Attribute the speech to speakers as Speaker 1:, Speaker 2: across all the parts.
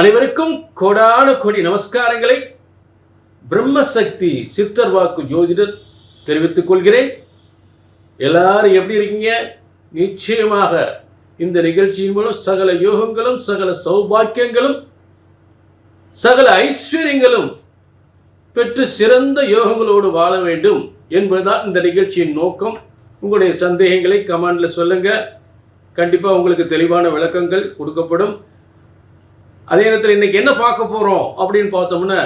Speaker 1: அனைவருக்கும் கோடான கோடி நமஸ்காரங்களை பிரம்மசக்தி சித்தர் வாக்கு ஜோதிடர் தெரிவித்துக் கொள்கிறேன். எல்லாரும் எப்படி இருக்கீங்க? நிச்சயமாக இந்த நிகழ்ச்சியின் மூலம் சகல யோகங்களும் சகல சௌபாக்கியங்களும் சகல ஐஸ்வர்யங்களும் பெற்று சிறந்த யோகங்களோடு வாழ வேண்டும் என்பதுதான் இந்த நிகழ்ச்சியின் நோக்கம். உங்களுடைய சந்தேகங்களை கமெண்டில் சொல்லுங்கள் கண்டிப்பாக உங்களுக்கு தெளிவான விளக்கங்கள் கொடுக்கப்படும். அதே நேரத்தில் இன்னைக்கு என்ன பார்க்க போகிறோம் அப்படின்னு பார்த்தோம்னா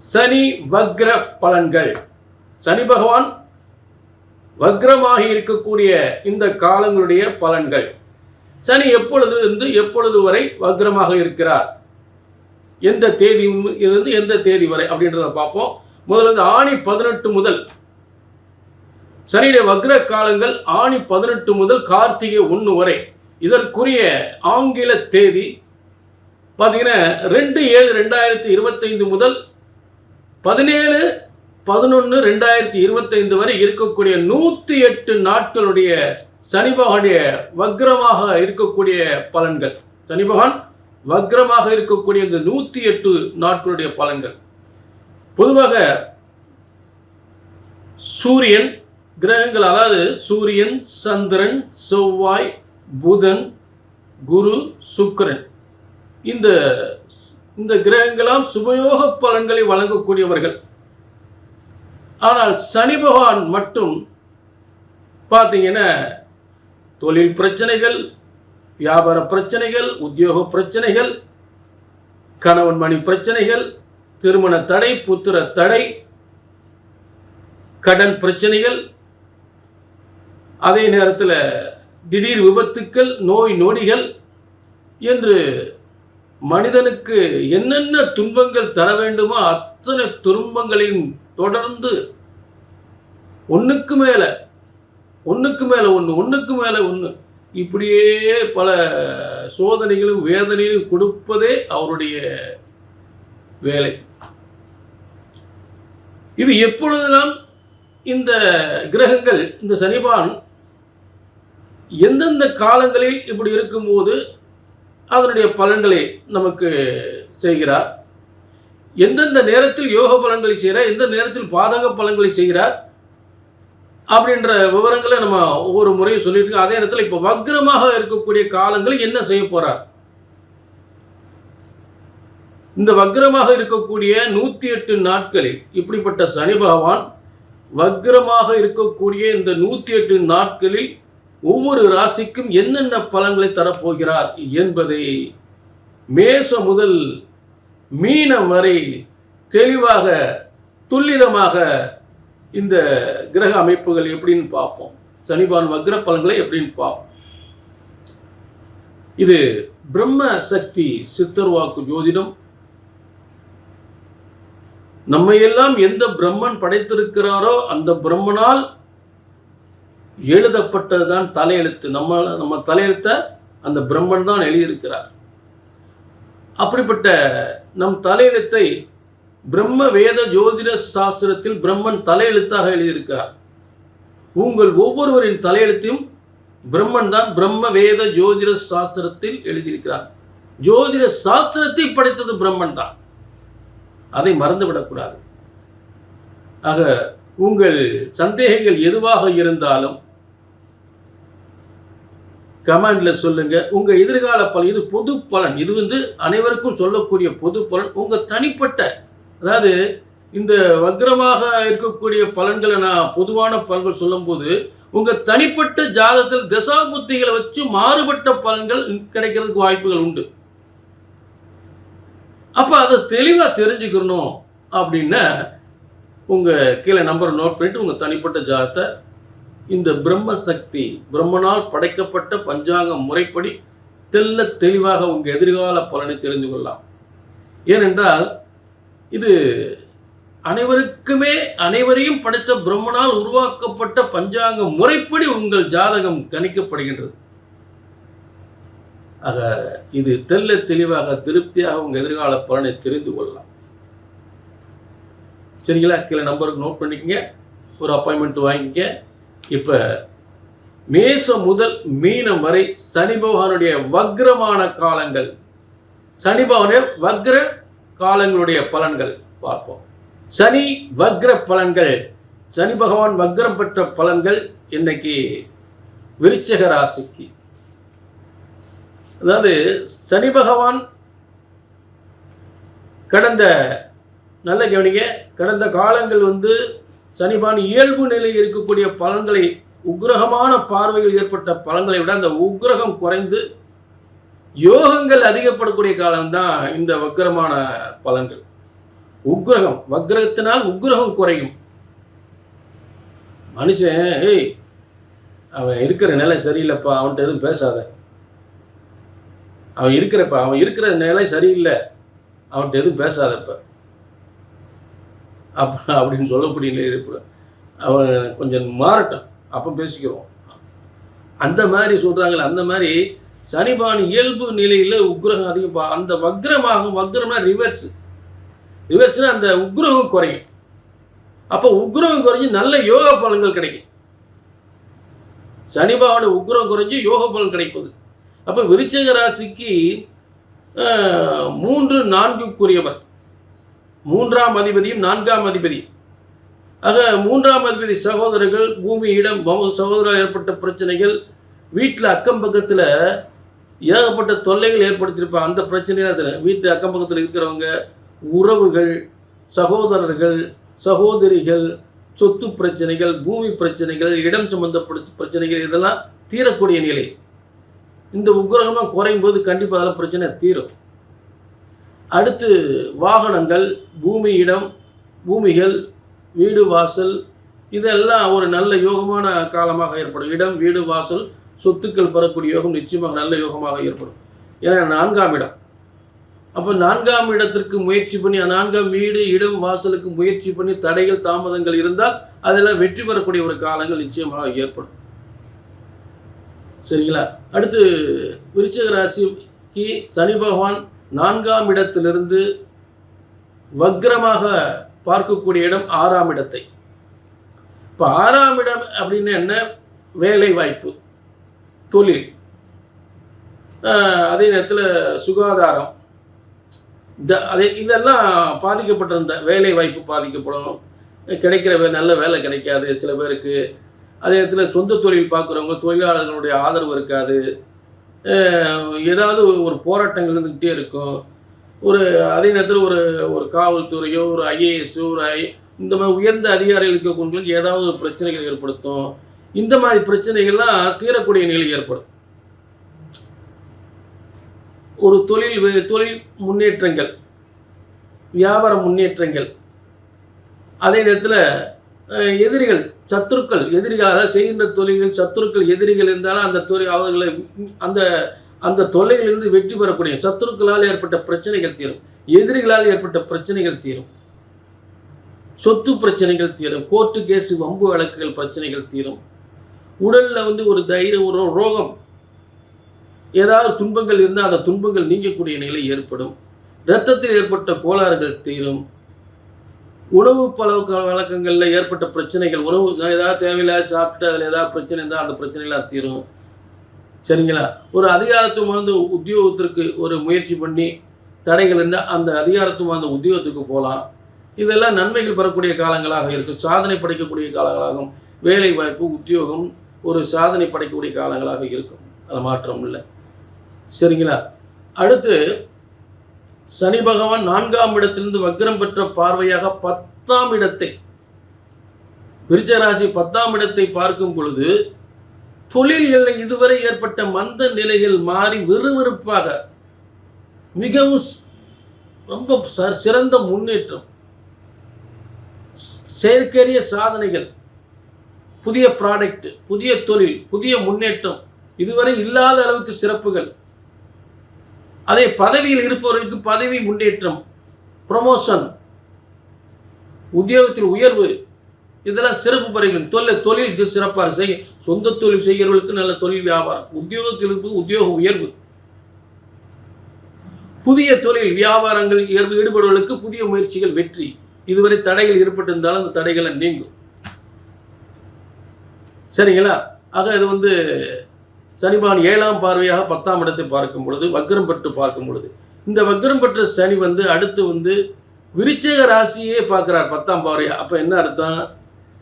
Speaker 1: சனி வக்ர பலன்கள். சனி பகவான் வக்ரமாக இருக்கக்கூடிய இந்த காலங்களுடைய பலன்கள். சனி எப்பொழுது இருந்து எப்பொழுது வரை வக்ரமாக இருக்கிறார்? எந்த தேதி இருந்து எந்த தேதி வரை அப்படின்றத பார்ப்போம். முதல்ல வந்து ஆணி பதினெட்டு முதல். சனியுடைய வக்ர காலங்கள் ஆணி பதினெட்டு முதல் கார்த்திகை ஒன்று வரை. இதற்குரிய ஆங்கில தேதி பார்த்தீங்கன்னா ரெண்டு ஏழு ரெண்டாயிரத்தி இருபத்தைந்து முதல் பதினேழு பதினொன்று ரெண்டாயிரத்தி இருபத்தைந்து வரை இருக்கக்கூடிய நூற்றி எட்டு நாட்களுடைய சனி பகவானுடைய வக்ரமாக இருக்கக்கூடிய பலன்கள். சனி பகவான் வக்ரமாக இருக்கக்கூடிய இந்த நூற்றி எட்டு நாட்களுடைய பலன்கள். பொதுவாக சூரியன் கிரகங்கள் அதாவது சூரியன் சந்திரன் செவ்வாய் புதன் குரு சுக்கிரன். இந்த இந்த கிரகங்களாம் சுபயோக பலன்களை வழங்கக்கூடியவர்கள். ஆனால் சனி பகவான் மட்டும் பார்த்தீங்கன்னா தொழில் பிரச்சனைகள் வியாபார பிரச்சனைகள் உத்தியோக பிரச்சனைகள் கணவன் மணி பிரச்சனைகள் திருமண தடை புத்திர தடை கடன் பிரச்சனைகள் அதே நேரத்தில் திடீர் விபத்துக்கள் நோய் நொடிகள் என்று மனிதனுக்கு என்னென்ன துன்பங்கள் தர வேண்டுமோ அத்தனை துன்பங்களையும் தொடர்ந்து ஒன்றுக்கு மேலே ஒன்றுக்கு மேலே ஒன்று ஒன்றுக்கு மேலே ஒன்று இப்படியே பல சோதனைகளும் வேதனையும் கொடுப்பதே அவருடைய வேலை. இது எப்பொழுதெல்லாம் இந்த கிரகங்கள் இந்த சனிபான் எந்தெந்த காலங்களில் இப்படி இருக்கும்போது அதனுடைய பலன்களை நமக்கு செய்கிறார். எந்தெந்த நேரத்தில் யோக பலன்களை செய்கிறார் எந்த நேரத்தில் பாதக பலன்களை செய்கிறார் அப்படின்ற விவரங்களை நம்ம ஒவ்வொரு முறையும் சொல்லிட்டு இருக்கோம். அதே நேரத்தில் இப்போ வக்ரமாக இருக்கக்கூடிய காலங்களில் என்ன செய்ய போகிறார் இந்த வக்ரமாக இருக்கக்கூடிய நூற்றி எட்டு நாட்களில் இப்படிப்பட்ட சனி பகவான் வக்ரமாக இருக்கக்கூடிய இந்த நூற்றி எட்டு நாட்களில் ஒவ்வொரு ராசிக்கும் என்னென்ன பலன்களை தரப்போகிறார் என்பதை மேச முதல் மீனம் வரை தெளிவாக துல்லிதமாக இந்த கிரக அமைப்புகள் எப்படின்னு பார்ப்போம். சனிபான் வக்ர பலன்களை எப்படின்னு பார்ப்போம். இது பிரம்ம சக்தி சித்தர் வாக்கு ஜோதிடம். நம்மையெல்லாம் எந்த பிரம்மன் படைத்திருக்கிறாரோ அந்த பிரம்மனால் எழுதப்பட்டது தான் தலையெழுத்து. நம்ம நம்ம தலையெழுத்தை அந்த பிரம்மன் தான் எழுதியிருக்கிறார். அப்படிப்பட்ட நம் தலையெழுத்தை பிரம்ம வேத ஜோதிட சாஸ்திரத்தில் பிரம்மன் தலையெழுத்தாக எழுதியிருக்கிறார். உங்கள் ஒவ்வொருவரின் தலையெழுத்தையும் பிரம்மன் தான் பிரம்ம வேத ஜோதிட சாஸ்திரத்தில் எழுதியிருக்கிறார். ஜோதிட சாஸ்திரத்தை படைத்தது பிரம்மன் தான். அதை மறந்துவிடக்கூடாது. ஆக உங்கள் சந்தேகங்கள் எதுவாக இருந்தாலும் கமெண்டில் சொல்லுங்கள் உங்கள் எதிர்கால பலன் இது பொது பலன். இது வந்து அனைவருக்கும் சொல்லக்கூடிய பொது பலன். உங்கள் தனிப்பட்ட அதாவது இந்த வக்ரமாக இருக்கக்கூடிய பலன்களை நான் பொதுவான பலன்கள் சொல்லும்போது உங்கள் தனிப்பட்ட ஜாதத்தில் தசாபுத்திகளை வச்சு மாறுபட்ட பலன்கள் கிடைக்கிறதுக்கு வாய்ப்புகள் உண்டு. அப்போ அதை தெளிவாக தெரிஞ்சுக்கணும் அப்படின்னா உங்கள் கீழே நம்பரை நோட் பண்ணிவிட்டு உங்கள் தனிப்பட்ட ஜாதத்தை இந்த பிரம்ம சக்தி பிரம்மனால் படைக்கப்பட்ட பஞ்சாங்க முறைப்படி தெல்ல தெளிவாக உங்கள் எதிர்கால பலனை தெரிந்து கொள்ளலாம். ஏனென்றால் இது அனைவருக்குமே அனைவரையும் படைத்த பிரம்மனால் உருவாக்கப்பட்ட பஞ்சாங்க முறைப்படி உங்கள் ஜாதகம் கணிக்கப்படுகின்றது. ஆக இது தெல்ல தெளிவாக திருப்தியாக உங்கள் எதிர்கால பலனை தெரிந்து கொள்ளலாம். சரிங்களா? கீழே நம்பருக்கு நோட் பண்ணிக்கங்க. ஒரு அப்பாயின்மெண்ட் வாங்கிக்க இப்போ மேசம் முதல் மீனம் வரை சனி பகவானுடைய வக்ரமான காலங்கள். சனி பகவானுடைய வக்ர காலங்களுடைய பலன்கள் பார்ப்போம். சனி வக்ர பலன்கள். சனி பகவான் வக்ரம் பெற்ற பலன்கள் இன்னைக்கு விருச்சக ராசிக்கு. அதாவது சனி பகவான் கடந்த நல்ல கவனிங்க கடந்த காலங்கள் வந்து சனிபான் இயல்பு நிலையில் இருக்கக்கூடிய பலன்களை உக்ரகமான பார்வையில் ஏற்பட்ட பலன்களை விட அந்த உக்ரகம் குறைந்து யோகங்கள் அதிகப்படக்கூடிய காலம்தான் இந்த வக்ரமான பலன்கள். உக்கிரகம் வக்ரகத்தினால் உக்ரகம் குறையும். மனுஷன் ஏய் அவன் இருக்கிற நிலை சரியில்லைப்பா அவன்கிட்ட எதுவும் பேசாத. அவன் இருக்கிறப்ப அவன் இருக்கிற நிலை சரியில்லை அவன்கிட்ட எதுவும் பேசாதப்ப. அப்போ அப்படின்னு சொல்லக்கூடிய நிலையில் அவன் கொஞ்சம் மாறட்டும். அப்போ பேசிக்கிறோம். அந்த மாதிரி சொல்கிறாங்களே அந்த மாதிரி சனிபான் இயல்பு நிலையில் உக்ரகம் அதிகம் அந்த வக்ரமாகும் வக்ரம்னா ரிவர்ஸ் ரிவர்ஸ்னால் அந்த உக்ரகம் குறையும். அப்போ உக்ரகம் குறைஞ்சு நல்ல யோக பலன்கள் கிடைக்கும். சனிபாவோட உக்ரம் குறைஞ்சு யோக பலன் கிடைப்பது. அப்போ விருச்சக ராசிக்கு மூன்று நான்குக்குரியவர். மூன்றாம் அதிபதியும் நான்காம் அதிபதி. ஆக மூன்றாம் அதிபதி சகோதரர்கள் பூமி இடம் சகோதரர் ஏற்பட்ட பிரச்சனைகள் வீட்டில் அக்கம் பக்கத்தில் ஏகப்பட்ட தொல்லைகள் ஏற்படுத்தியிருப்பாங்க. அந்த பிரச்சனையாக அதில் வீட்டு அக்கம் பக்கத்தில் இருக்கிறவங்க உறவுகள் சகோதரர்கள் சகோதரிகள் சொத்து பிரச்சனைகள் பூமி பிரச்சனைகள் இடம் சம்பந்தப்பட்ட பிரச்சனைகள் இதெல்லாம் தீரக்கூடிய நிலை. இந்த உக்கிரகமாக குறையும் போது கண்டிப்பாக அதெல்லாம் பிரச்சனை தீரும். அடுத்து வாகனங்கள் பூமி இடம் பூமிகள் வீடு வாசல் இதெல்லாம் ஒரு நல்ல யோகமான காலமாக ஏற்படும். இடம் வீடு வாசல் சொத்துக்கள் பெறக்கூடிய யோகம் நிச்சயமாக நல்ல யோகமாக ஏற்படும். ஏன்னா நான்காம் இடம். அப்போ நான்காம் இடத்திற்கு முயற்சி பண்ணி நான்காம் வீடு இடம் வாசலுக்கு முயற்சி பண்ணி தடைகள் தாமதங்கள் இருந்தால் அதெல்லாம் வெற்றி பெறக்கூடிய ஒரு காலங்கள் நிச்சயமாக ஏற்படும். சரிங்களா? அடுத்து விருச்சக ராசிக்கு சனி பகவான் நான்காம் இடத்திலிருந்து வக்ரமாக பார்க்கக்கூடிய இடம் ஆறாம் இடத்தை. இப்போ ஆறாம் இடம் அப்படின்னு என்ன? வேலை வாய்ப்பு தொழில் அதே நேரத்தில் சுகாதாரம். இந்த அதே இதெல்லாம் பாதிக்கப்பட்டிருந்த வேலை வாய்ப்பு பாதிக்கப்படும். கிடைக்கிற வே- நல்ல வேலை கிடைக்காது சில பேருக்கு. அதே நேரத்தில் சொந்த தொழில் பார்க்குறவங்க தொழிலாளர்களுடைய ஆதரவு இருக்காது. ஏதாவது ஒரு போராட்டங்கள் இருந்துக்கிட்டே இருக்கும். ஒரு அதே நேரத்தில் ஒரு ஒரு காவல்துறையோ ஒரு ஐஏஎஸ் ஒரு ஐ இந்த மாதிரி உயர்ந்த அதிகாரிகள் இருக்கக்கூடியவங்களுக்கு ஏதாவது ஒரு பிரச்சனைகள் ஏற்படுத்தும். இந்த மாதிரி பிரச்சனைகள்லாம் தீரக்கூடிய நிலை ஏற்படும். ஒரு தொழில் தொழில் முன்னேற்றங்கள் வியாபார முன்னேற்றங்கள். அதே நேரத்தில் எதிரிகள் சத்துருக்கள் எதிரிகள் அதாவது செய்கின்ற தொழில்கள் சத்துருக்கள் எதிரிகள் இருந்தாலும் அந்த தொழில் அவர்களை அந்த அந்த தொல்லையிலிருந்து வெற்றி பெறக்கூடிய சத்துருக்களால் ஏற்பட்ட பிரச்சனைகள் தீரும். எதிரிகளால் ஏற்பட்ட பிரச்சனைகள் தீரும். சொத்து பிரச்சனைகள் தீரும். கோர்ட்டு கேஸ் வம்பு வழக்குகள் பிரச்சனைகள் தீரும். உடலில் வந்து ஒரு தைரியம் ஒரு ரோகம் ஏதாவது துன்பங்கள் இருந்தால் அந்த துன்பங்கள் நீங்கக்கூடிய நிலை ஏற்படும். இரத்தத்தில் ஏற்பட்ட கோளாறுகள் தீரும். உணவு பழக்க வழக்கங்களில் ஏற்பட்ட பிரச்சனைகள் உணவு ஏதாவது தேவையில்லாத சாப்பிட்டு அதில் ஏதாவது பிரச்சனை இருந்தால் அந்த பிரச்சனைலாம் தீரும். சரிங்களா? ஒரு அதிகாரத்து வந்து உத்தியோகத்திற்கு ஒரு முயற்சி பண்ணி தடைகள் இருந்தால் அந்த அதிகாரத்து அந்த உத்தியோகத்துக்கு போகலாம் இதெல்லாம் நன்மைகள் பெறக்கூடிய காலங்களாக இருக்கும். சாதனை படைக்கக்கூடிய காலங்களாகும். வேலை வாய்ப்பு உத்தியோகம் ஒரு சாதனை படைக்கக்கூடிய காலங்களாக இருக்கும். அது மாற்றம் இல்லை. சரிங்களா? அடுத்து சனி பகவான் நான்காம் இடத்திலிருந்து வக்ரம் பெற்ற பார்வையாக பத்தாம் இடத்தை விருச்சராசி பத்தாம் இடத்தை பார்க்கும் பொழுது தொழில்களில் இதுவரை ஏற்பட்ட மந்த நிலைகள் மாறி விறுவிறுப்பாக மிகவும் ரொம்ப ச- சிறந்த முன்னேற்றம் செயற்கரிய சாதனைகள் புதிய ப்ராடக்ட் புதிய தொழில் புதிய முன்னேற்றம் இதுவரை இல்லாத அளவுக்கு சிறப்புகள் அதே பதவியில் இருப்பவர்களுக்கு பதவி முன்னேற்றம் ப்ரொமோஷன் உத்தியோகத்தில் உயர்வு இதெல்லாம் சிறப்பு பெறுகிறது தொழில் தொழில் சிறப்பாக செய்ய சொந்த தொழில் செய்கிறவர்களுக்கு நல்ல தொழில் வியாபாரம். உத்தியோகத்தில் இருப்பது உத்தியோக உயர்வு. புதிய தொழில் வியாபாரங்கள் ஈடுபடுவதற்கு புதிய முயற்சிகள் வெற்றி. இதுவரை தடைகள் ஏற்பட்டிருந்தாலும் அந்த தடைகளை நீங்கும். சரிங்களா? ஆக இது வந்து சனிபான் ஏழாம் பார்வையாக பத்தாம் இடத்தை பார்க்கும் பொழுது வக்ரம் பெற்று பார்க்கும் பொழுது. இந்த வக்ரம் பெற்ற சனி வந்து அடுத்து வந்து விருச்சிக ராசியே பார்க்குறார் பத்தாம் பார்வையாக அப்போ என்ன அர்த்தம்?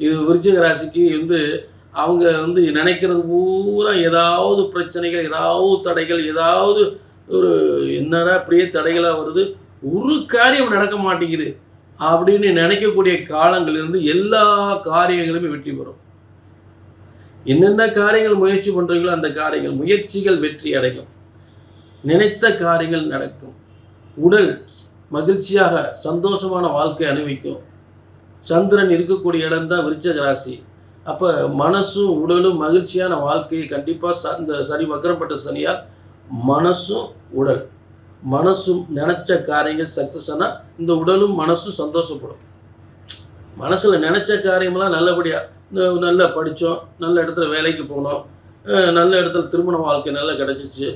Speaker 1: இது விருச்சிக ராசிக்கு வந்து அவங்க வந்து நினைக்கிறது பூரா ஏதாவது பிரச்சனைகள் ஏதாவது தடைகள் ஏதாவது ஒரு என்னடா பெரிய தடைகளாக வருது ஒரு காரியம் நடக்க மாட்டேங்குது அப்படின்னு நினைக்கக்கூடிய காலங்களிலிருந்து எல்லா காரியங்களுமே வெற்றி பெறும். என்னென்ன காரியங்கள் முயற்சி பண்ணுறீங்களோ அந்த காரியங்கள் முயற்சிகள் வெற்றி அடையும். நினைத்த காரியங்கள் நடக்கும். உடல் மகிழ்ச்சியாக சந்தோஷமான வாழ்க்கை அனுபவிக்கும். சந்திரன் இருக்கக்கூடிய இடம் தான் விருச்சக ராசி. அப்போ மனசும் உடலும் மகிழ்ச்சியான வாழ்க்கையை கண்டிப்பாக இந்த சனி வக்கரப்பட்ட சனியால் மனசும் உடல். மனசும் நினச்ச காரியங்கள் சக்ஸஸ் ஆனால் இந்த உடலும் மனசும் சந்தோஷப்படும். மனசில் நினச்ச காரியமெல்லாம் நல்லபடியாக நல்லா படித்தோம் நல்ல இடத்துல வேலைக்கு போனோம். நல்ல இடத்துல திருமண வாழ்க்கை நல்லா கிடச்சிச்சு.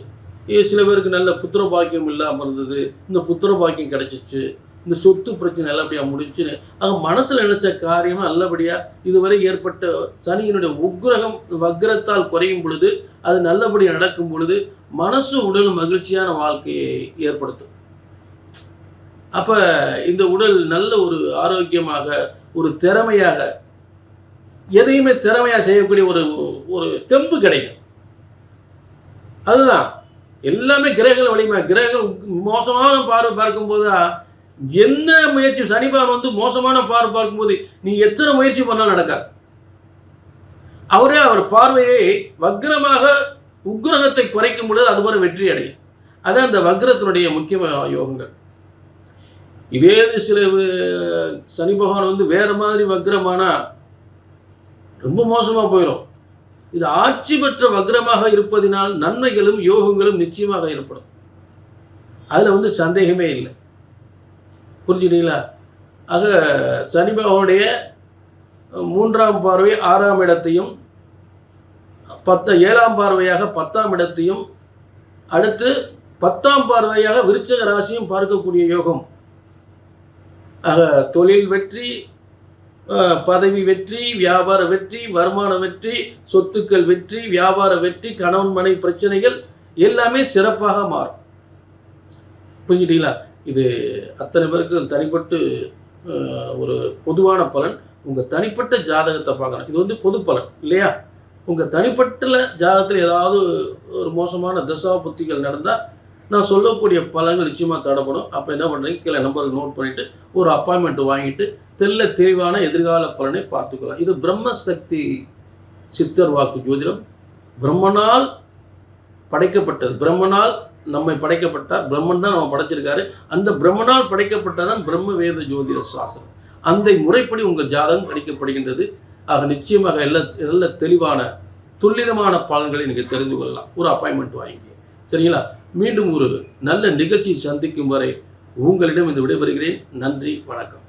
Speaker 1: சில பேருக்கு நல்ல புத்திர பாக்கியம் இல்லாமல் இருந்தது. இந்த புத்திர பாக்கியம் கிடச்சிச்சு. இந்த சொத்து பிரச்சனை நல்லபடியாக முடிச்சுன்னு ஆக மனசில் நினச்ச காரியம் நல்லபடியாக இதுவரை ஏற்பட்ட சனியினுடைய உக்ரகம் வக்ரத்தால் குறையும் பொழுது அது நல்லபடியாக நடக்கும் பொழுது மனசு உடல் மகிழ்ச்சியான வாழ்க்கையை ஏற்படுத்தும். அப்போ இந்த உடல் நல்ல ஒரு ஆரோக்கியமாக ஒரு திறமையாக எதையுமே திறமையாக செய்யக்கூடிய ஒரு ஒரு தெம்பு கிடைக்கும். அதுதான். எல்லாமே கிரகங்கள் வலிமை கிரகங்கள் மோசமான பார்வை பார்க்கும்போது தான் என்ன முயற்சி சனிபான் வந்து மோசமான பார்வை பார்க்கும்போது நீ எத்தனை முயற்சி பண்ணாலும் நடக்காது. அவரே அவர் பார்வையை வக்ரமாக உக்கிரகத்தை குறைக்கும் பொழுது அது போல வெற்றி அடையும். அதான் அந்த வக்ரத்தினுடைய முக்கிய யோகங்கள். இதே சில சனி பகவான் வந்து வேற மாதிரி வக்ரமானால் ரொம்ப மோசமாக போயிடும் இது ஆட்சி பெற்ற வக்ரமாக இருப்பதினால் நன்மைகளும் யோகங்களும் நிச்சயமாக ஏற்படும். அதில் வந்து சந்தேகமே இல்லை. புரிஞ்சுட்டீங்களா ஆக சனி பகவானுடைய மூன்றாம் பார்வை ஆறாம் இடத்தையும் பத்த ஏழாம் பார்வையாக பத்தாம் இடத்தையும் அடுத்து பத்தாம் பார்வையாக விருச்சக ராசியும் பார்க்கக்கூடிய யோகம். ஆக தொழில் வெற்றி பதவி வெற்றி வியாபார வெற்றி வருமான வெற்றி சொத்துக்கள் வெற்றி வியாபார வெற்றி கணவன் மனை பிரச்சனைகள் எல்லாமே சிறப்பாக மாறும். புரிஞ்சுட்டீங்களா? இது அத்தனை பேருக்கு தனிப்பட்டு ஒரு பொதுவான பலன். உங்கள் தனிப்பட்ட ஜாதகத்தை பார்க்கணும். இது வந்து பொது பலன் இல்லையா? உங்கள் தனிப்பட்ட ஜாதகத்தில் ஏதாவது ஒரு மோசமான தசா புத்திகள் நடந்தால் நான் சொல்லக்கூடிய பலங்கள் நிச்சயமாக தடப்படும். அப்போ என்ன பண்ணுறீங்க கீழே நம்பருக்கு நோட் பண்ணிவிட்டு ஒரு அப்பாயின்மெண்ட் வாங்கிட்டு தெல்ல தெளிவான எதிர்கால பலனை பார்த்துக்கலாம். இது பிரம்மசக்தி சித்தர் வாக்கு ஜோதிடம். பிரம்மனால் படைக்கப்பட்டது. பிரம்மனால் நம்மை படைக்கப்பட்டார். பிரம்மன் தான் நம்ம படைச்சிருக்காரு. அந்த பிரம்மனால் படைக்கப்பட்டதான் பிரம்ம வேத ஜோதிட சாஸ்திரம். அந்த முறைப்படி உங்கள் ஜாதகம் கணிக்கப்படுகின்றது. ஆக நிச்சயமாக எல்லா நல்ல தெளிவான துல்லிதமான பலன்களை நீங்கள் தெரிந்து கொள்ளலாம். ஒரு அப்பாயின்மெண்ட் வாங்கி சரிங்களா? மீண்டும் ஒரு நல்ல நிகழ்ச்சி சந்திக்கும் வரை உங்களிடம் இந்த விடைபெறுகிறேன். நன்றி வணக்கம்.